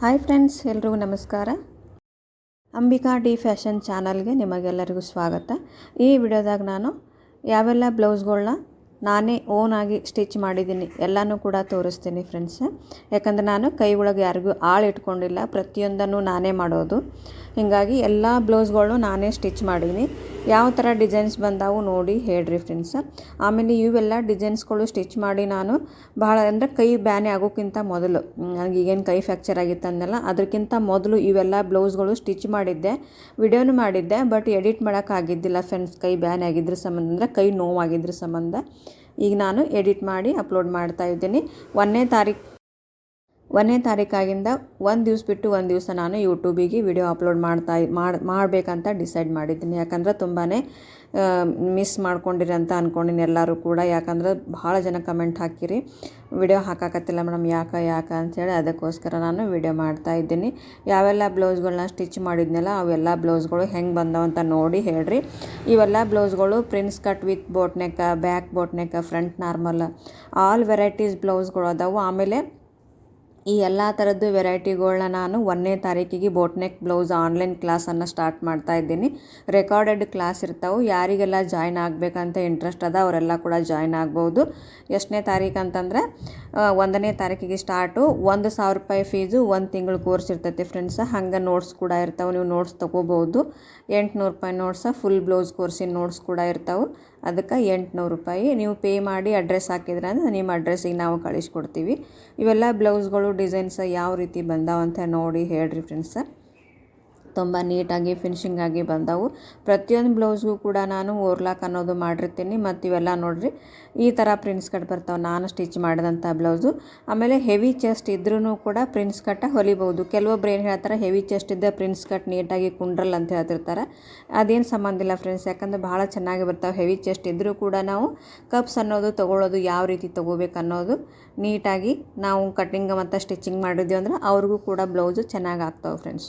Hi friends, ಎಲ್ರಿಗೂ ನಮಸ್ಕಾರ. Ambika D fashion ಚಾನಲ್ಗೆ ನಿಮಗೆಲ್ಲರಿಗೂ ಸ್ವಾಗತ. ಈ ವಿಡಿಯೋದಾಗ ನಾನು ಯಾವೆಲ್ಲ ಬ್ಲೌಸ್ಗಳನ್ನ ನಾನೇ ಓನಾಗಿ ಸ್ಟಿಚ್ ಮಾಡಿದ್ದೀನಿ. ಎಲ್ಲನೂ ಕೂಡ ತೋರಿಸ್ತೀನಿ ಫ್ರೆಂಡ್ಸ್ ಯಾಕಂದ್ರೆ ನಾನು ಕೈ ಒಳಗೆ ಯಾರಿಗೂ ಆಳು ಇಟ್ಕೊಂಡಿಲ್ಲ. ಪ್ರತಿಯೊಂದನ್ನು ನಾನೇ ಮಾಡೋದು. ಹೀಗಾಗಿ ಎಲ್ಲ ಬ್ಲೌಸ್ಗಳನ್ನೂ ನಾನೇ ಸ್ಟಿಚ್ ಮಾಡೀನಿ. ಯಾವ ಥರ ಡಿಸೈನ್ಸ್ ಬಂದಾವು ನೋಡಿ ಹೇಳ್ರಿ ಫ್ರೆಂಡ್ಸ್ ಆಮೇಲೆ ಇವೆಲ್ಲ ಡಿಸೈನ್ಸ್ಗಳು ಸ್ಟಿಚ್ ಮಾಡಿ ನಾನು ಬಹಳ ಅಂದರೆ ಕೈ ಬ್ಯಾನೆ ಆಗೋಕ್ಕಿಂತ ಮೊದಲು ನನಗೆ ಈಗೇನು ಕೈ ಫ್ಯಾಕ್ಚರ್ ಆಗಿತ್ತು ಅಂದಲ್ಲ ಅದಕ್ಕಿಂತ ಮೊದಲು ಇವೆಲ್ಲ ಬ್ಲೌಸ್ಗಳು ಸ್ಟಿಚ್ ಮಾಡಿದ್ದೆ, ವಿಡಿಯೋನು ಮಾಡಿದ್ದೆ ಬಟ್ ಎಡಿಟ್ ಮಾಡೋಕ್ಕಾಗಿದ್ದಿಲ್ಲ ಫ್ರೆಂಡ್ಸ್ ಕೈ ಬ್ಯಾನೆ ಆಗಿದ್ರ ಸಂಬಂಧ ಅಂದರೆ ಕೈ ನೋವಾಗಿದ್ರ ಸಂಬಂಧ. ಈಗ ನಾನು ಎಡಿಟ್ ಮಾಡಿ ಅಪ್ಲೋಡ್ ಮಾಡ್ತಾ ಇದ್ದೀನಿ. ಒಂದನೇ ತಾರೀಕು ಒಂದನೇ ತಾರೀಕಾಗಿಂದ ಒಂದು ದಿವ್ಸ ಬಿಟ್ಟು ಒಂದು ದಿವಸ ನಾನು ಯೂಟ್ಯೂಬಿಗೆ ವಿಡಿಯೋ ಅಪ್ಲೋಡ್ ಮಾಡ್ತಾ ಮಾಡಿ ಮಾಡಬೇಕಂತ ಡಿಸೈಡ್ ಮಾಡಿದ್ದೀನಿ. ಯಾಕಂದ್ರೆ ತುಂಬಾ ಮಿಸ್ ಮಾಡ್ಕೊಂಡಿರಿ ಅಂತ ಅಂದ್ಕೊಂಡಿನಿ ಎಲ್ಲರೂ ಕೂಡ. ಯಾಕಂದ್ರೆ ಭಾಳ ಜನ ಕಮೆಂಟ್ ಹಾಕಿರಿ. ವಿಡಿಯೋ ಹಾಕಾಕತ್ತಿಲ್ಲ ಮೇಡಮ್, ಯಾಕೆ ಯಾಕೆ ಅಂಥೇಳಿ ಅದಕ್ಕೋಸ್ಕರ ನಾನು ವಿಡಿಯೋ ಮಾಡ್ತಾ ಇದ್ದೀನಿ. ಯಾವೆಲ್ಲ ಬ್ಲೌಸ್ಗಳನ್ನ ಸ್ಟಿಚ್ ಮಾಡಿದ್ನಲ್ಲ, ಅವೆಲ್ಲ ಬ್ಲೌಸ್ಗಳು ಹೆಂಗೆ ಬಂದವಂತ ನೋಡಿ ಹೇಳ್ರಿ. ಇವೆಲ್ಲ ಬ್ಲೌಸ್ಗಳು prince cut with boat neck back boat neck front normal all varieties ಬ್ಲೌಸ್ಗಳು ಅದಾವು. ಆಮೇಲೆ ಈ ಎಲ್ಲ ಥರದ್ದು ವೆರೈಟಿಗಳನ್ನ ನಾನು ಒಂದನೇ ತಾರೀಕಿಗೆ ಬೋಟ್ನೆಕ್ ಬ್ಲೌಸ್ ಆನ್ಲೈನ್ ಕ್ಲಾಸನ್ನು ಸ್ಟಾರ್ಟ್ ಮಾಡ್ತಾ ಇದ್ದೀನಿ. ರೆಕಾರ್ಡೆಡ್ ಕ್ಲಾಸ್ ಇರ್ತಾವೆ. ಯಾರಿಗೆಲ್ಲ ಜಾಯ್ನ್ ಆಗಬೇಕಂತ ಇಂಟ್ರೆಸ್ಟ್ ಅದ ಅವರೆಲ್ಲ ಕೂಡ ಜಾಯ್ನ್ ಆಗ್ಬೋದು. ಎಷ್ಟನೇ ತಾರೀಕು ಅಂತಂದರೆ ಒಂದನೇ ತಾರೀಕಿಗೆ ಸ್ಟಾರ್ಟು ಒಂದು ಸಾವಿರ ರೂಪಾಯಿ ಫೀಸು ಒಂದು ತಿಂಗಳು ಕೋರ್ಸ್ ಇರ್ತೈತಿ ಫ್ರೆಂಡ್ಸ ಹಂಗೆ ನೋಟ್ಸ್ ಕೂಡ ಇರ್ತಾವೆ. ನೀವು ನೋಟ್ಸ್ ತೊಗೋಬೋದು. ಎಂಟುನೂರು ರೂಪಾಯಿ ನೋಟ್ಸ ಫುಲ್ ಬ್ಲೌಸ್ ಕೋರ್ಸಿನ ನೋಟ್ಸ್ ಕೂಡ ಇರ್ತಾವೆ. ಅದಕ್ಕೆ ಎಂಟುನೂರು ರೂಪಾಯಿ. ನೀವು ಪೇ ಮಾಡಿ ಅಡ್ರೆಸ್ ಹಾಕಿದ್ರೆ ಅಂದರೆ, ನಿಮ್ಮ ಅಡ್ರೆಸ್ಸಿಗೆ ನಾವು ಕಳಿಸ್ಕೊಡ್ತೀವಿ. ಇವೆಲ್ಲ ಬ್ಲೌಸ್ಗಳು ಡಿಸೈನ್ಸ್ ಯಾವ ರೀತಿ ಬಂದಾವಂತ ನೋಡಿ ಹೇಳ್ರಿ ಫ್ರೆಂಡ್ಸ ತುಂಬ ನೀಟಾಗಿ ಫಿನಿಷಿಂಗ್ ಆಗಿ ಬಂದವು. ಪ್ರತಿಯೊಂದು ಬ್ಲೌಸ್ಗೂ ಕೂಡ ನಾನು ಓರ್ಲಾಕ್ ಅನ್ನೋದು ಮಾಡಿರ್ತೀನಿ. ಮತ್ತು ಇವೆಲ್ಲ ನೋಡಿರಿ, ಈ ಥರ ಪ್ರಿಂಟ್ಸ್ ಕಟ್ ಬರ್ತಾವೆ. ನಾನು ಸ್ಟಿಚ್ ಮಾಡಿದಂಥ ಬ್ಲೌಸು ಆಮೇಲೆ ಹೆವಿ ಚೆಸ್ಟ್ ಇದ್ರೂ ಕೂಡ ಪ್ರಿಂಟ್ಸ್ ಕಟ್ಟ ಹೊಲಿಬೋದು ಕೆಲವೊಬ್ರು ಏನು ಹೇಳ್ತಾರೆ ಹೆವಿ ಚೆಸ್ಟ್ ಇದ್ದ ಪ್ರಿಂಟ್ಸ್ ಕಟ್ ನೀಟಾಗಿ ಕುಂಡ್ರಲ್ಲ ಅಂತ ಹೇಳ್ತಿರ್ತಾರೆ. ಅದೇನು ಸಂಬಂಧ ಇಲ್ಲ ಫ್ರೆಂಡ್ಸ್ ಯಾಕಂದ್ರೆ ಭಾಳ ಚೆನ್ನಾಗಿ ಬರ್ತಾವೆ. ಹೆವಿ ಚೆಸ್ಟ್ ಇದ್ದರೂ ಕೂಡ ನಾವು ಕಪ್ಸ್ ಅನ್ನೋದು ತೊಗೊಳ್ಳೋದು ಯಾವ ರೀತಿ ತೊಗೋಬೇಕು ಅನ್ನೋದು ನೀಟಾಗಿ ನಾವು ಕಟ್ಟಿಂಗ್ ಮತ್ತು ಸ್ಟಿಚಿಂಗ್ ಮಾಡಿದ್ವಿ ಅಂದ್ರೆ ಅವ್ರಿಗೂ ಕೂಡ ಬ್ಲೌಸು ಚೆನ್ನಾಗಿ ಆಗ್ತಾವೆ ಫ್ರೆಂಡ್ಸ್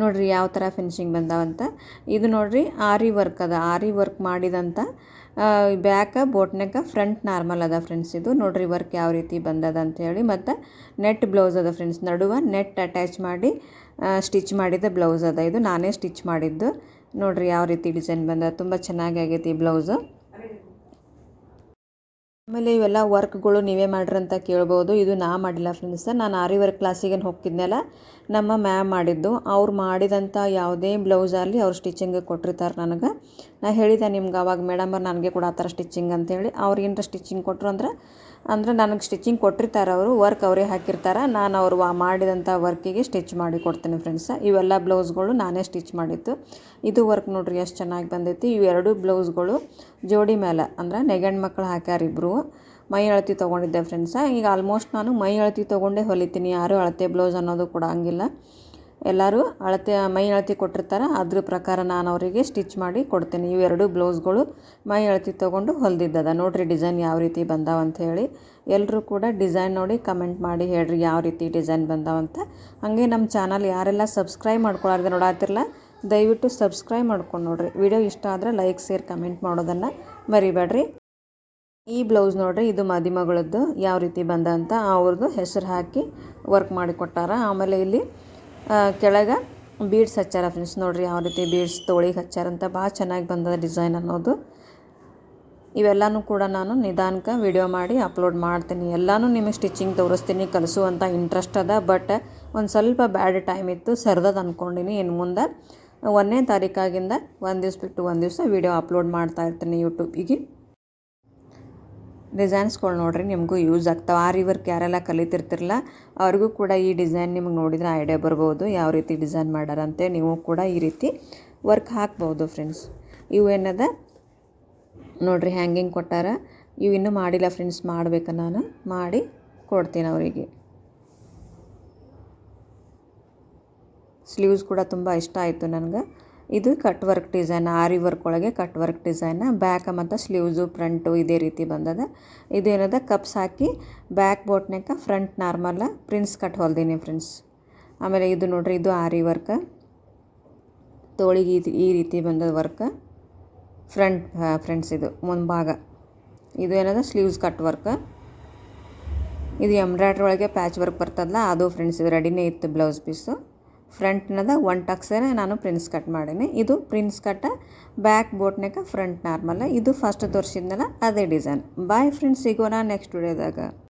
ನೋಡಿರಿ ಯಾವ ಥರ ಫಿನಿಶಿಂಗ್ ಬಂದಾವಂತ. ಇದು ನೋಡಿರಿ ಆರಿ ವರ್ಕ್ ಅದ. ಆರಿ ವರ್ಕ್ ಮಾಡಿದಂಥ back boat neck front normal ಅದ ಫ್ರೆಂಡ್ಸ್ ಇದು. ನೋಡಿರಿ ವರ್ಕ್ ಯಾವ ರೀತಿ ಬಂದದ ಹೇಳಿ. ಮತ್ತು ನೆಟ್ ಬ್ಲೌಸ್ ಅದ ಫ್ರೆಂಡ್ಸ್ ನಡುವ ನೆಟ್ ಅಟ್ಯಾಚ್ ಮಾಡಿ ಸ್ಟಿಚ್ ಮಾಡಿದ ಬ್ಲೌಸ್ ಅದ. ಇದು ನಾನೇ ಸ್ಟಿಚ್ ಮಾಡಿದ್ದು. ನೋಡಿರಿ ಯಾವ ರೀತಿ ಡಿಸೈನ್ ಬಂದ ತುಂಬ ಚೆನ್ನಾಗಿ ಆಗೈತಿ ಈ ಬ್ಲೌಸು ಆಮೇಲೆ ಇವೆಲ್ಲ ವರ್ಕ್ಗಳು ನೀವೇ ಮಾಡ್ರಿ ಅಂತ ಕೇಳ್ಬೋದು. ಇದು ನಾ ಮಾಡಿಲ್ಲ ಫ್ರೆಂಡ್ಸ್ ನಾನು ಆರಿ ವರ್ಕ್ ಕ್ಲಾಸಿಗೆ ಹೋಗ್ತಿದ್ನಲ್ಲ, ನಮ್ಮ ಮ್ಯಾಮ್ ಮಾಡಿದ್ದು. ಅವ್ರು ಮಾಡಿದಂಥ ಯಾವುದೇ ಬ್ಲೌಸ್ ಆಗಲಿ ಅವ್ರು ಸ್ಟಿಚಿಂಗ್ ಕೊಟ್ಟಿರ್ತಾರೆ ನನಗೆ. ನಾ ಹೇಳಿದೆ ನಿಮ್ಗೆ ಅವಾಗ, ಮೇಡಮ್ ನನಗೆ ಕೂಡ ಆ ಥರ ಸ್ಟಿಚಿಂಗ್ ಅಂತೇಳಿ. ಅವ್ರು ಏನರ ಸ್ಟಿಚಿಂಗ್ ಕೊಟ್ಟರು ಅಂದ್ರೆ ಅಂದ್ರೆ ನನಗೆ ಸ್ಟಿಚಿಂಗ್ ಕೊಟ್ಟಿರ್ತಾರೆ ಅವರು ವರ್ಕ್ ಅವರೇ ಹಾಕಿರ್ತಾರೆ. ನಾನು ಅವರು ಮಾಡಿದಂಥ ವರ್ಕಿಗೆ ಸ್ಟಿಚ್ ಮಾಡಿ ಕೊಡ್ತೀನಿ ಫ್ರೆಂಡ್ಸ್ ಇವೆಲ್ಲ ಬ್ಲೌಸ್ಗಳು ನಾನೇ ಸ್ಟಿಚ್ ಮಾಡಿದ್ದು. ಇದು ವರ್ಕ್ ನೋಡ್ರಿ, ಎಷ್ಟು ಚೆನ್ನಾಗಿ ಬಂದೈತಿ. ಇವೆರಡು ಬ್ಲೌಸ್ಗಳು ಜೋಡಿ ಮೇಲೆ ಅಂದ್ರೆ ನೆಗೆಣ್ ಮಕ್ಕಳು ಹಾಕ್ಯಾರ ಇಬ್ಬರು ಮೈ ಅಳತಿ ತೊಗೊಂಡಿದ್ದೆ ಫ್ರೆಂಡ್ಸ ಈಗ ಆಲ್ಮೋಸ್ಟ್ ನಾನು ಮೈ ಅಳತಿ ತೊಗೊಂಡೇ ಹೊಲಿತೀನಿ. ಯಾರು ಅಳತೆ ಬ್ಲೌಸ್ ಅನ್ನೋದು ಕೂಡ ಹಂಗಿಲ್ಲ. ಎಲ್ಲರೂ ಅಳತೆ, ಮೈ ಅಳತಿ ಕೊಟ್ಟಿರ್ತಾರೆ. ಅದ್ರ ಪ್ರಕಾರ ನಾನು ಅವರಿಗೆ ಸ್ಟಿಚ್ ಮಾಡಿ ಕೊಡ್ತೀನಿ. ಇವೆರಡು ಬ್ಲೌಸ್ಗಳು ಮೈ ಅಳತಿ ತೊಗೊಂಡು ಹೊಲ್ದಿದ್ದದ. ನೋಡಿರಿ ಡಿಸೈನ್ ಯಾವ ರೀತಿ ಬಂದಾವಂತ ಹೇಳಿ. ಎಲ್ಲರೂ ಕೂಡ ಡಿಸೈನ್ ನೋಡಿ ಕಮೆಂಟ್ ಮಾಡಿ ಹೇಳ್ರಿ ಯಾವ ರೀತಿ ಡಿಸೈನ್ ಬಂದಾವಂತ ಹಾಗೆ ನಮ್ಮ ಚಾನಲ್ ಯಾರೆಲ್ಲ ಸಬ್ಸ್ಕ್ರೈಬ್ ಮಾಡ್ಕೊಳಾರ್ದೆ ನೋಡಾತಿರಲ್ಲ ದಯವಿಟ್ಟು ಸಬ್ಸ್ಕ್ರೈಬ್ ಮಾಡ್ಕೊಂಡು ನೋಡಿರಿ. ವಿಡಿಯೋ ಇಷ್ಟ ಆದರೆ ಲೈಕ್ ಶೇರ್ ಕಮೆಂಟ್ ಮಾಡೋದನ್ನು ಮರಿಬೇಡ್ರಿ. ಈ ಬ್ಲೌಸ್ ನೋಡ್ರಿ, ಇದು ಮಾಧ್ಯಮಗಳದ್ದು ಯಾವ ರೀತಿ ಬಂದ ಅಂತ ಅವ್ರದ್ದು ಹೆಸರು ಹಾಕಿ ವರ್ಕ್ ಮಾಡಿ ಕೊಟ್ಟಾರ. ಆಮೇಲೆ ಇಲ್ಲಿ ಕೆಳಗೆ ಬೀಡ್ಸ್ ಹಚ್ಚಾರ ಫ್ರೆಂಡ್ಸ್ ನೋಡಿರಿ ಯಾವ ರೀತಿ ಬೀಡ್ಸ್ ತೋಳಿಗೆ ಹಚ್ಚಾರಂತ ಭಾಳ ಚೆನ್ನಾಗಿ ಬಂದದ ಡಿಸೈನ್ ಅನ್ನೋದು. ಇವೆಲ್ಲನೂ ಕೂಡ ನಾನು ನಿಧಾನಕ್ಕೆ ವಿಡಿಯೋ ಮಾಡಿ ಅಪ್ಲೋಡ್ ಮಾಡ್ತೀನಿ. ಎಲ್ಲನೂ ನಿಮಗೆ ಸ್ಟಿಚಿಂಗ್ ತೋರಿಸ್ತೀನಿ ಕಲಿಸುವಂಥ ಇಂಟ್ರೆಸ್ಟ್ ಅದ. ಬಟ್ ಒಂದು ಸ್ವಲ್ಪ ಬ್ಯಾಡ್ ಟೈಮ್ ಇತ್ತು, ಸರ್ದದ ಅಂದ್ಕೊಂಡಿನಿ ಇನ್ನು ಮುಂದೆ ಒಂದನೇ ತಾರೀಕಾಗಿಂದ ಒಂದು ದಿವ್ಸ ಬಿಟ್ಟು ಒಂದು ದಿವಸ ವೀಡಿಯೋ ಅಪ್ಲೋಡ್ ಮಾಡ್ತಾ ಇರ್ತೀನಿ ಯೂಟ್ಯೂಬಿಗೆ ಡಿಸೈನ್ಸ್ಗಳು ನೋಡಿರಿ, ನಿಮಗೂ ಯೂಸ್ ಆಗ್ತಾವೆ. ಆ ವರ್ಕ್ ಯಾರೆಲ್ಲ ಕಲಿತಿರ್ತಿರಲ್ಲ ಅವ್ರಿಗೂ ಕೂಡ ಈ ಡಿಸೈನ್ ನಿಮ್ಗೆ ನೋಡಿದರೆ ಐಡಿಯಾ ಬರ್ಬೋದು. ಯಾವ ರೀತಿ ಡಿಸೈನ್ ಮಾಡ್ಯಾರಂತೆ ನೀವು ಕೂಡ ಈ ರೀತಿ ವರ್ಕ್ ಹಾಕ್ಬೋದು ಫ್ರೆಂಡ್ಸ್ ಇವು ಏನದ? ನೋಡಿರಿ ಹ್ಯಾಂಗಿಂಗ್ ಕೊಟ್ಟಾರ. ಇವು ಇನ್ನೂ ಮಾಡಿಲ್ಲ ಫ್ರೆಂಡ್ಸ್ ಮಾಡಬೇಕು ನಾನು. ಮಾಡಿ ಕೊಡ್ತೀನಿ ಅವರಿಗೆ. ಸ್ಲೀವ್ಸ್ ಕೂಡ ತುಂಬ ಇಷ್ಟ ಆಯಿತು ನನಗೆ. ಇದು cut work design aari work ಒಳಗೆ ಕಟ್ ವರ್ಕ್ ಡಿಸೈನ್ ಬ್ಯಾಕ್ ಮತ್ತು ಸ್ಲೀವ್ಸು ಫ್ರಂಟು ಇದೇ ರೀತಿ ಬಂದದ. ಇದೇನದ ಕಪ್ಸ್ ಹಾಕಿ ಬ್ಯಾಕ್ ಬೋಟ್ನಾಗ ಫ್ರಂಟ್ ನಾರ್ಮಲ್ ಪ್ರಿನ್ಸ್ ಕಟ್ ಹೊಲ್ದೀನಿ ಫ್ರೆಂಡ್ಸ್ ಆಮೇಲೆ ಇದು ನೋಡ್ರಿ, ಇದು ಆರಿ ವರ್ಕ್ ತೋಳಿಗೆ ಇದು ಈ ರೀತಿ ಬಂದದ ವರ್ಕ್ ಫ್ರಂಟ್ ಫ್ರೆಂಡ್ಸ್ ಇದು, ಮುಂಭಾಗ. ಇದು ಏನದ? ಸ್ಲೀವ್ಸ್ ಕಟ್ ವರ್ಕ್ ಇದು ಎಂಬ್ರಾಯ್ಡ್ರಿ ಒಳಗೆ ಪ್ಯಾಚ್ ವರ್ಕ್ ಬರ್ತದಲ್ಲ, ಅದು ಫ್ರೆಂಡ್ಸ್ ಇದು ರೆಡಿನೇ ಇತ್ತು ಬ್ಲೌಸ್ ಪೀಸು ಫ್ರಂಟ್ನದ ಒನ್ ಟಕ್ಸೇ ನಾನು ಪ್ರಿನ್ಸ್ ಕಟ್ ಮಾಡೀನಿ. ಇದು ಪ್ರಿನ್ಸ್ ಕಟ್ಟ ಬ್ಯಾಕ್ ಬೋಟ್ನಾಗ ಫ್ರಂಟ್ ನಾರ್ಮಲ್. ಇದು ಫಸ್ಟ್ ತೋರಿಸಿದ್ನಲ್ಲ, ಅದೇ ಡಿಸೈನ್ ಬಾಯ್ ಫ್ರೆಂಡ್ಸ್ ಸಿಗೋಣ ನೆಕ್ಸ್ಟ್ ವಿಡಿಯೋದಾಗ